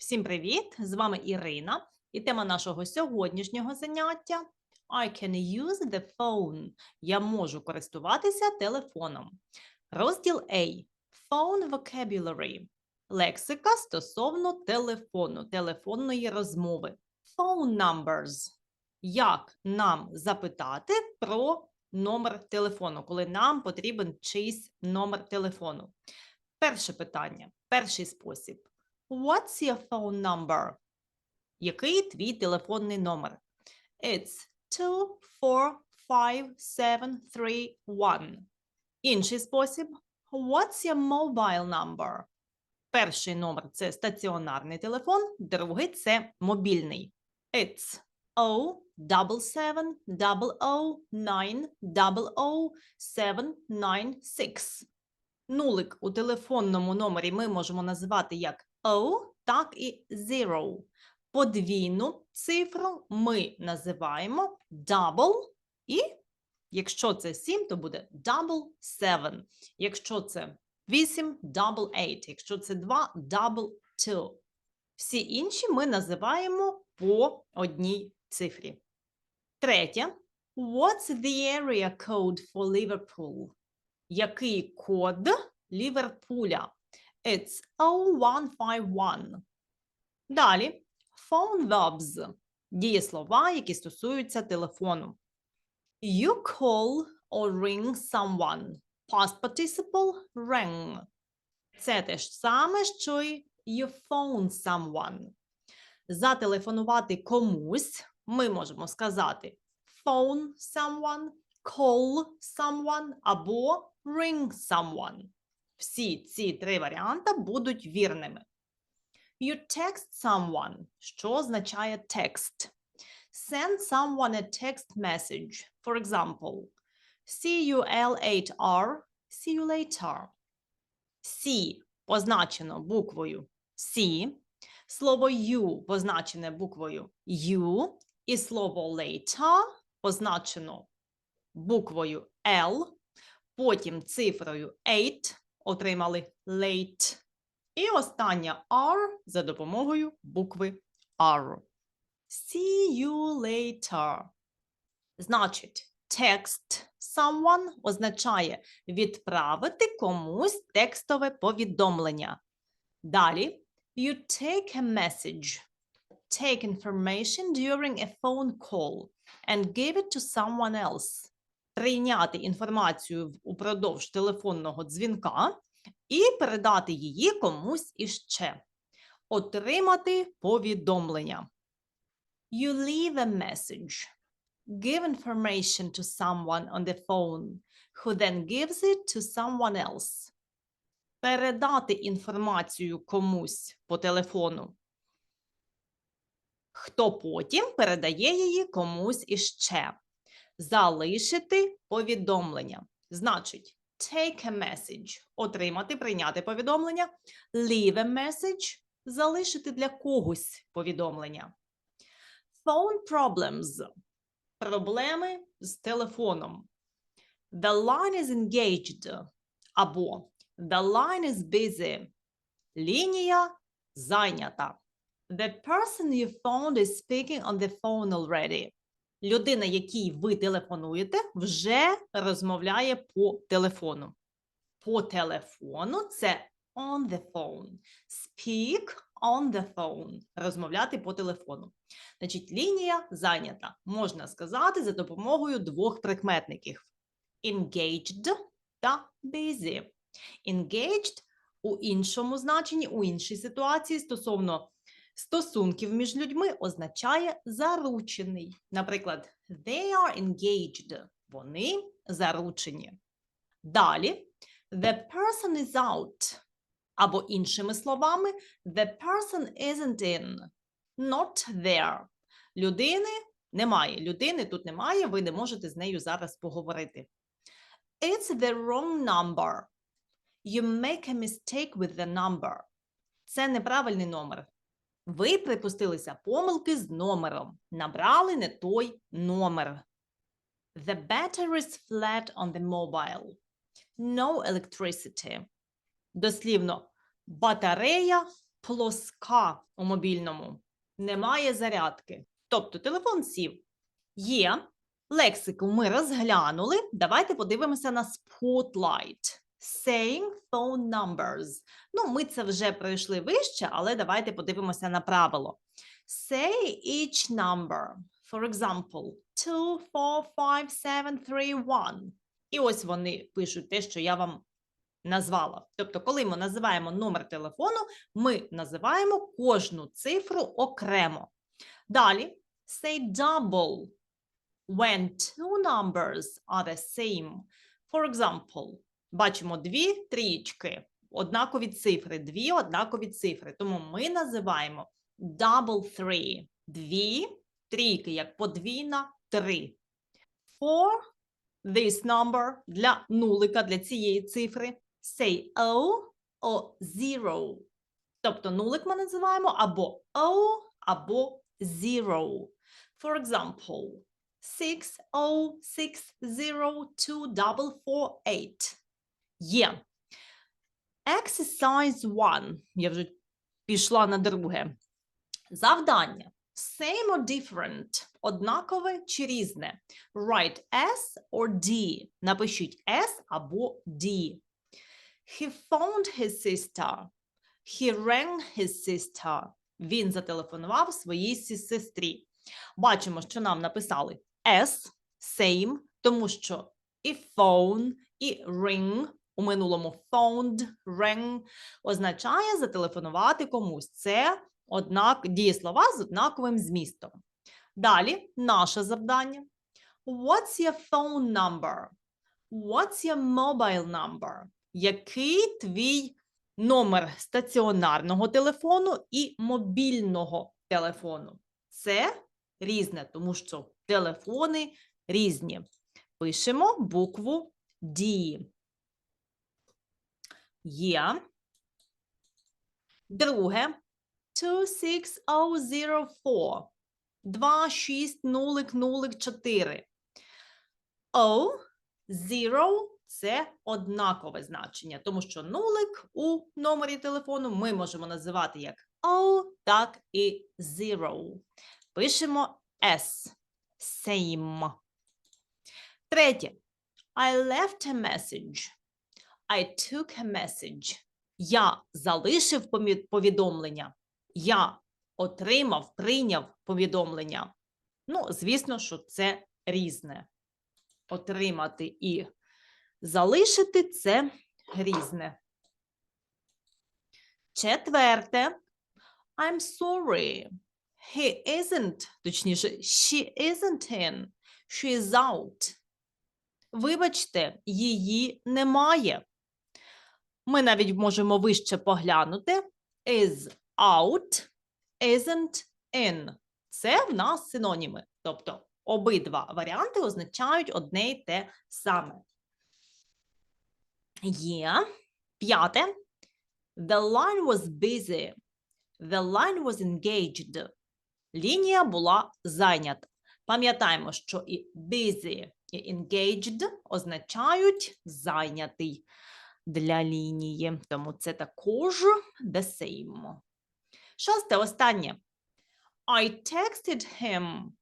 Всім привіт! З вами Ірина, і тема нашого сьогоднішнього заняття I can use the phone. Я можу користуватися телефоном. Розділ A. Phone vocabulary. Лексика стосовно телефону, телефонної розмови. Phone numbers. Як нам запитати про номер телефону, коли нам потрібен чийсь номер телефону? Перше питання, перший спосіб. What's your phone number? Який твій телефонний номер? It's 245731. Інший спосіб. What's your mobile number? Перший номер це стаціонарний телефон, другий це мобільний. It's 07700900796. Нулик у телефонному номері ми можемо називати як O, так і zero. Подвійну цифру ми називаємо double, і якщо це 7, то буде double seven. Якщо це 8, double eight. Якщо це 2, double two. Всі інші ми називаємо по одній цифрі. Третє. What's the area code for Liverpool? Який код Ліверпуля? It's 0151. Далі. Phone verbs. Дієслова, які стосуються телефону. You call or ring someone. Past participle rang. Це те ж саме, що й you phone someone. Зателефонувати комусь ми можемо сказати phone someone, call someone або ring someone. Всі ці три варіанти будуть вірними. You text someone, що означає текст. Send someone a text message. For example, C-U-L-8-R, see you later. C позначено буквою C, слово you позначене буквою U, і слово later позначено буквою L, потім цифрою 8, отримали late. І остання R за допомогою букви R. See you later. Значить, text someone означає відправити комусь текстове повідомлення. Далі, you take a message. Take information during a phone call and give it to someone else. Прийняти інформацію упродовж телефонного дзвінка і передати її комусь іще. Отримати повідомлення. You leave a message. Give information to someone on the phone, who then gives it to someone else. Передати інформацію комусь по телефону, хто потім передає її комусь іще. Залишити повідомлення. Значить, take a message – отримати, прийняти повідомлення, leave a message – залишити для когось повідомлення. Phone problems – проблеми з телефоном. The line is engaged або the line is busy. Лінія зайнята. The person you phoned is speaking on the phone already. Людина, якій ви телефонуєте, вже розмовляє по телефону. По телефону це on the phone. Speak on the phone. Розмовляти по телефону. Значить, лінія зайнята. Можна сказати за допомогою двох прикметників: engaged та busy. Engaged у іншому значенні, у іншій ситуації стосовно стосунків між людьми означає заручений. Наприклад, they are engaged. Вони заручені. Далі, the person is out. Або іншими словами, the person isn't in. Not there. Людини немає. Людини тут немає, ви не можете з нею зараз поговорити. It's the wrong number. You make a mistake with the number. Це неправильний номер. Ви припустилися помилки з номером. Набрали не той номер. The battery is flat on the mobile. No electricity. Дослівно, батарея плоска у мобільному. Немає зарядки. Тобто телефон сів. Є. Лексику ми розглянули. Давайте подивимося на spotlight. Saying phone numbers. Ну, ми це вже пройшли вище, але давайте подивимося на правило. Say each number. For example, 2, 4, 5, 7, 3, 1. І ось вони пишуть те, що я вам назвала. Тобто, коли ми називаємо номер телефону, ми називаємо кожну цифру окремо. Далі, say double when two numbers are the same. For example, бачимо дві трієчки, однакові цифри, дві однакові цифри. Тому ми називаємо double three. Дві трійки, як подвійна три. For this number для нулика, для цієї цифри, say O or zero. Тобто нулик ми називаємо або O, або zero. For example, 606024448. Є. Exercise 1. Я вже пішла на друге. Завдання. Same or different. Однакове чи різне. Write S or D. Напишіть S або D. He phoned his sister. He rang his sister. Він зателефонував своїй сестрі. Бачимо, що нам написали S, same, тому що і phone, і ring у минулому phoned, rang означає зателефонувати комусь. Це однак дієслова з однаковим змістом. Далі наше завдання. What's your phone number? What's your mobile number? Який твій номер стаціонарного телефону і мобільного телефону? Це різне, тому що телефони різні. Пишемо букву D. Є. Друге. 26004. 26004. O, zero – це однакове значення, тому що нулик у номері телефону ми можемо називати як O, так і zero. Пишемо S. Same. Третє. I left a message. I took a message. Я залишив повідомлення. Я отримав, прийняв повідомлення. Ну, звісно, що це різне. Отримати і залишити це різне. Четверте. I'm sorry. He isn't, точніше, she isn't in. She is out. Вибачте, її немає. Ми навіть можемо вище поглянути. Is out, isn't in. Це в нас синоніми. Тобто обидва варіанти означають одне й те саме. Є. П'яте. The line was busy. The line was engaged. Лінія була зайнята. Пам'ятаємо, що і busy, і engaged означають зайнятий для лінії. Тому це також the same. Шосте, останнє. I texted him.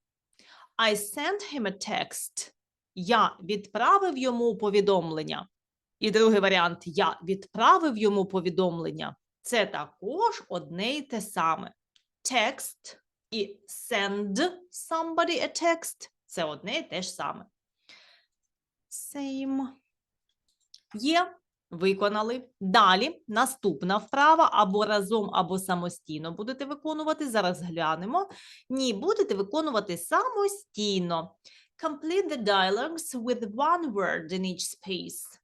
I sent him a text. Я відправив йому повідомлення. І другий варіант я відправив йому повідомлення. Це також одне й те саме. Text і send somebody a text це одне й те ж саме. Same. Є. Виконали. Далі наступна вправа або разом, або самостійно будете виконувати. Зараз глянемо. Ні, будете виконувати самостійно. Complete the dialogues with one word in each space.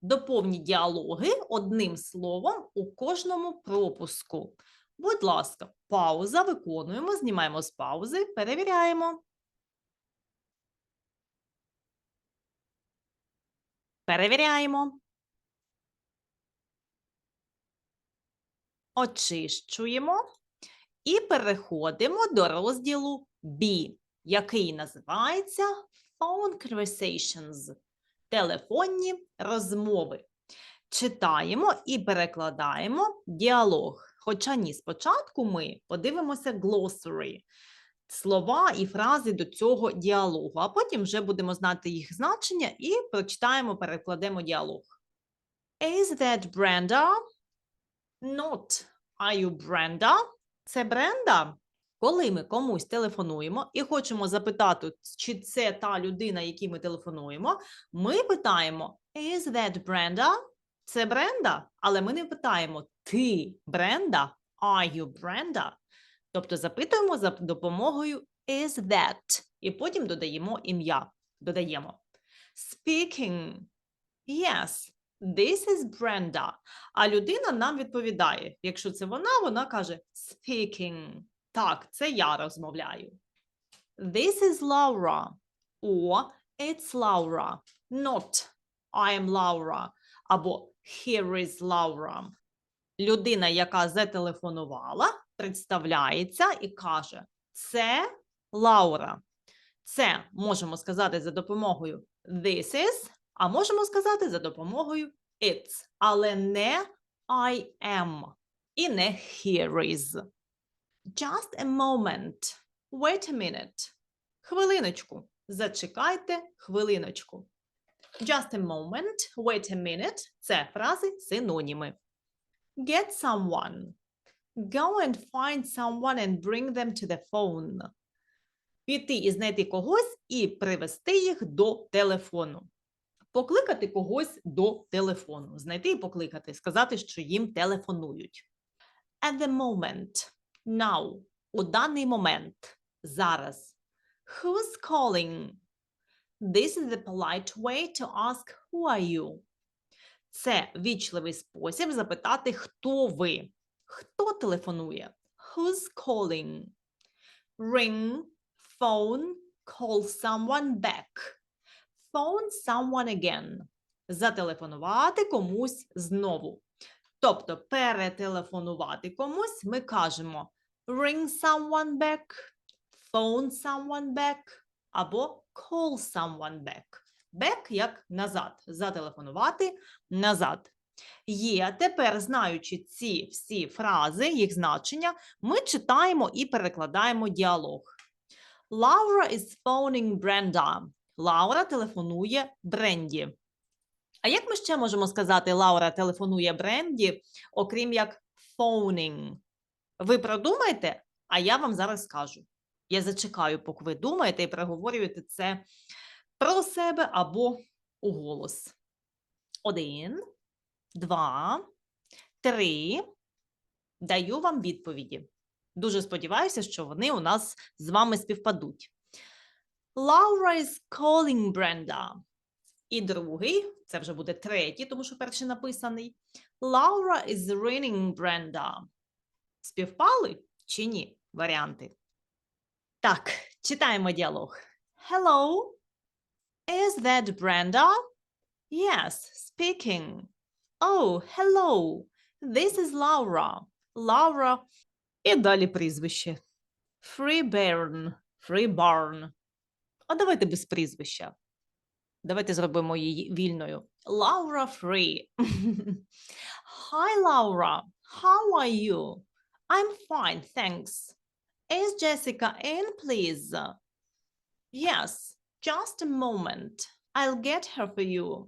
Доповніть діалоги одним словом у кожному пропуску. Будь ласка, пауза, виконуємо, знімаємо з паузи, перевіряємо. Перевіряємо. Очищуємо і переходимо до розділу B, який називається Phone Conversations – телефонні розмови. Читаємо і перекладаємо діалог. Хоча ні, спочатку ми подивимося glossary, слова і фрази до цього діалогу, а потім вже будемо знати їх значення і прочитаємо, перекладемо діалог. Is that Brenda? Not. Are you Brenda? Це Бренда? Коли ми комусь телефонуємо і хочемо запитати, чи це та людина, якій ми телефонуємо, ми питаємо Is that Brenda? Це Бренда? Але ми не питаємо Ти Бренда? Are you Brenda? Тобто запитуємо за допомогою is that і потім додаємо ім'я. Додаємо speaking. Yes, this is Brenda. А людина нам відповідає. Якщо це вона, вона каже speaking. Так, це я розмовляю. This is Laura. Or it's Laura. Not I am Laura. Або here is Laura. Людина, яка зателефонувала, представляється і каже: Це Лаура. Це можемо сказати за допомогою this is, а можемо сказати за допомогою it's, але не I am і не here is. Just a moment. Wait a minute. Хвилиночку. Зачекайте хвилиночку. Just a moment. Wait a minute. Це фрази синоніми. Get someone. Go and find someone and bring them to the phone. Піти і знайти когось і привести їх до телефону. Покликати когось до телефону. Знайти і покликати, сказати, що їм телефонують. At the moment. Now. У даний момент. Зараз. Who's calling? This is the polite way to ask who are you. Це вічливий спосіб запитати, хто ви. Хто телефонує? Who's calling? Ring, phone, call someone back. Phone someone again. Зателефонувати комусь знову. Тобто перетелефонувати комусь ми кажемо ring someone back, phone someone back або call someone back. Back як назад. Зателефонувати назад. Є тепер, знаючи ці всі фрази, їх значення, ми читаємо і перекладаємо діалог. Laura is phoning Brenda. Лаура телефонує Бренді. А як ми ще можемо сказати Лаура телефонує Бренді, окрім як phoning? Ви продумайте, а я вам зараз скажу. Я зачекаю, поки ви думаєте і проговорюєте це про себе або у голос. Один, два, три. Даю вам відповіді. Дуже сподіваюся, що вони у нас з вами співпадуть. Laura is calling Brenda. І другий, це вже буде третій, тому що перший написаний. Laura is ringing Brenda. Співпали чи ні? Варіанти. Так, читаємо діалог. Hello. Is that Brenda? Yes, speaking. Oh, hello. This is Laura. Laura. І далі прізвище. Freeburn. Freeburn. А давайте без прізвища. Давайте зробимо її вільною. Laura Free. Hi, Laura. How are you? I'm fine, thanks. Is Jessica in, please? Yes, just a moment. I'll get her for you.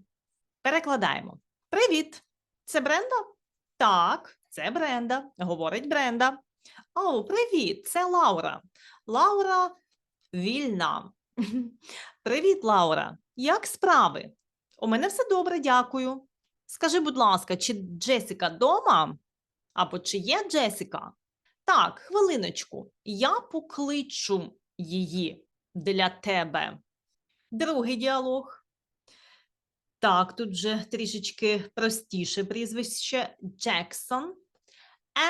Перекладаємо. Привіт. Це Бренда? Так, це Бренда. Говорить Бренда. О, привіт, це Лаура. Лаура вільна. Привіт, Лаура. Як справи? У мене все добре, дякую. Скажи, будь ласка, чи Джесіка дома? Або чи є Джесіка? Так, хвилиночку. Я покличу її для тебе. Другий діалог. Так, тут вже трішечки простіше прізвище Джексон.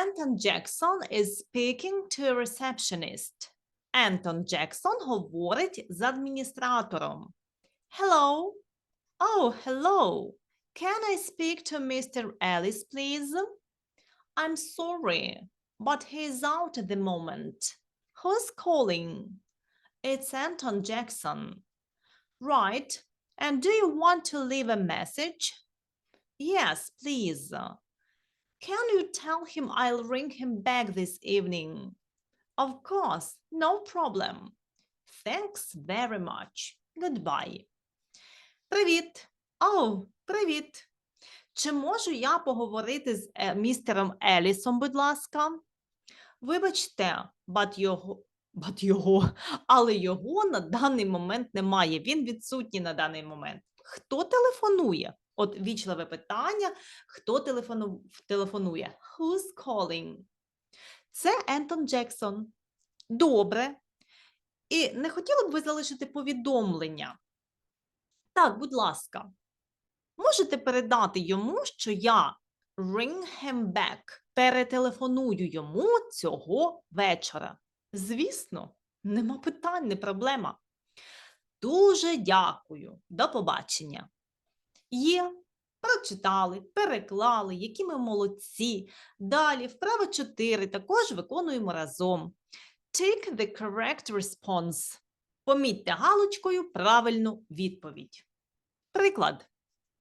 Ентон Джексон is speaking to a receptionist. Ентон Джексон говорить з адміністратором. Hello. Oh, hello. Can I speak to Mr. Ellis, please? I'm sorry, but he's out at the moment. Who's calling? It's Anton Jackson. Right. And do you want to leave a message? Yes, please. Can you tell him I'll ring him back this evening? Of course, no problem. Thanks very much. Goodbye. Привіт. Оу, привіт. Чи можу я поговорити з е, містером Елісом, будь ласка? Вибачте, but його, but його, але його на даний момент немає. Він відсутній на даний момент. Хто телефонує? От вічливе питання. Хто телефону... телефонує? Who's calling? Це Ентон Джексон. Добре. І не хотіли б ви залишити повідомлення? Так, будь ласка. Можете передати йому, що я ring him back, перетелефоную йому цього вечора. Звісно, нема питань, не проблема. Дуже дякую. До побачення. Є, прочитали, переклали, які ми молодці. Далі, вправа 4 також виконуємо разом. Take the correct response. Помітьте галочкою правильну відповідь. Приклад.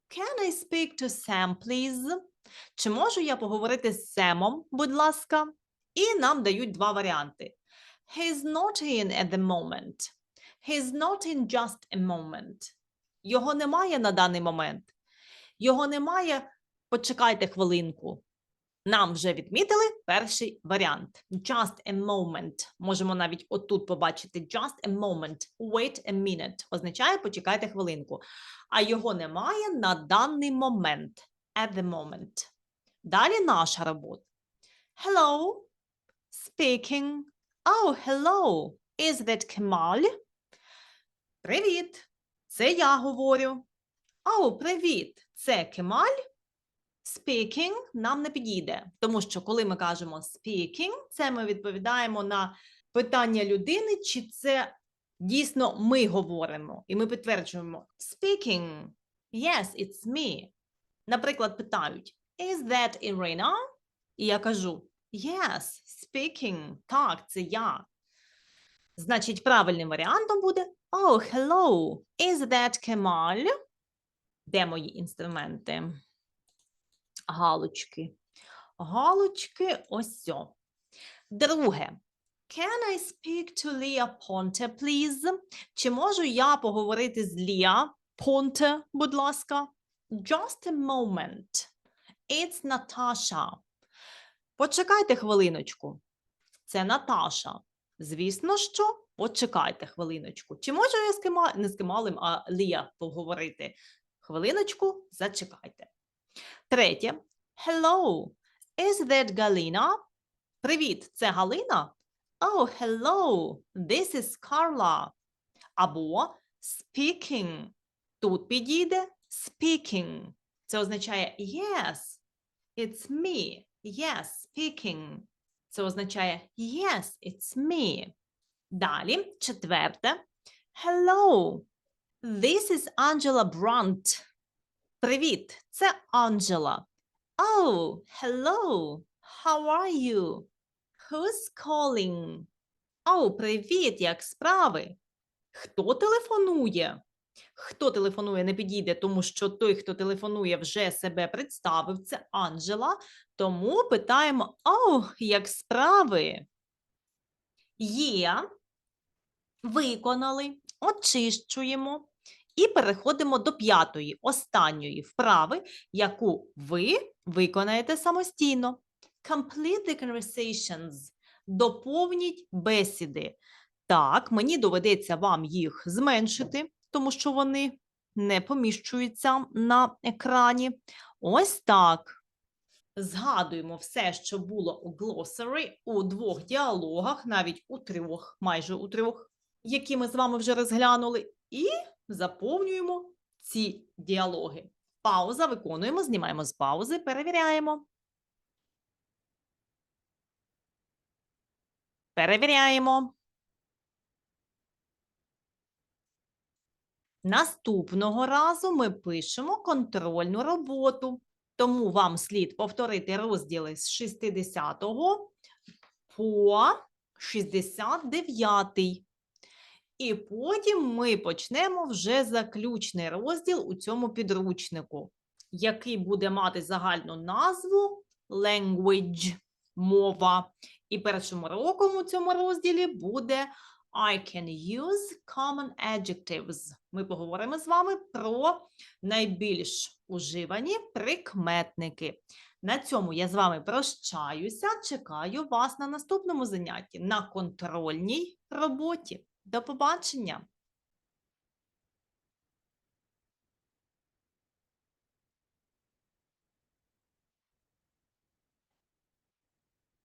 Can I speak to Sam, please? Чи можу я поговорити з Семом, будь ласка? І нам дають два варіанти. He's not in at the moment. He's not in just a moment. Його немає на даний момент. Його немає. Почекайте хвилинку. Нам вже відмітили перший варіант. Just a moment. Можемо навіть отут побачити. Just a moment. Wait a minute. Означає почекайте хвилинку. А його немає на даний момент. At the moment. Далі наша робота. Hello. Speaking. Oh, hello. Is that Kemal? Привіт. Це я говорю. Oh, привіт. Це Кемаль? Speaking нам не підійде, тому що коли ми кажемо speaking, це ми відповідаємо на питання людини, чи це дійсно ми говоримо, і ми підтверджуємо speaking. Yes, it's me. Наприклад, питають Is that Irina? І я кажу Yes, speaking. Так, це я. Значить, правильним варіантом буде Oh, hello. Is that Kemal? Де мої інструменти? галочки. Галочки ось. о. Друге. Can I speak to Leah Ponte, please? Чи можу я поговорити з Лія Понте, будь ласка? Just a moment. It's Natasha. Почекайте хвилиночку. Це Наташа. Звісно, що почекайте хвилиночку. Чи можу я з Кема... не з Кемалем, а Лія поговорити? Хвилиночку, зачекайте. Третє. Hello. Is that Galina? Привіт, це Галина? Oh, hello. This is Carla. Або speaking. Тут підійде speaking. Це означає yes. It's me. Yes, speaking. Це означає yes, it's me. Далі, четверте. Hello. This is Angela Brunt. Привіт, це Анджела. Oh, hello. How are you? Who's calling? О, привіт, як справи? Хто телефонує? Хто телефонує, не підійде, тому що той, хто телефонує, вже себе представив. Це Анджела. Тому питаємо: О, як справи? Є. Виконали, очищуємо. І переходимо до п'ятої, останньої вправи, яку ви виконаєте самостійно. Complete the conversations. Доповніть бесіди. Так, мені доведеться вам їх зменшити, тому що вони не поміщуються на екрані. Ось так. Згадуємо все, що було у glossary, у двох діалогах, навіть у трьох, майже у трьох, які ми з вами вже розглянули. І заповнюємо ці діалоги. Пауза виконуємо, знімаємо з паузи, перевіряємо. Перевіряємо. Наступного разу ми пишемо контрольну роботу. Тому вам слід повторити розділи з 60 по 69. І потім ми почнемо вже заключний розділ у цьому підручнику, який буде мати загальну назву language – мова. І першим уроком у цьому розділі буде I can use common adjectives. Ми поговоримо з вами про найбільш уживані прикметники. На цьому я з вами прощаюся. Чекаю вас на наступному занятті на контрольній роботі. До побачення!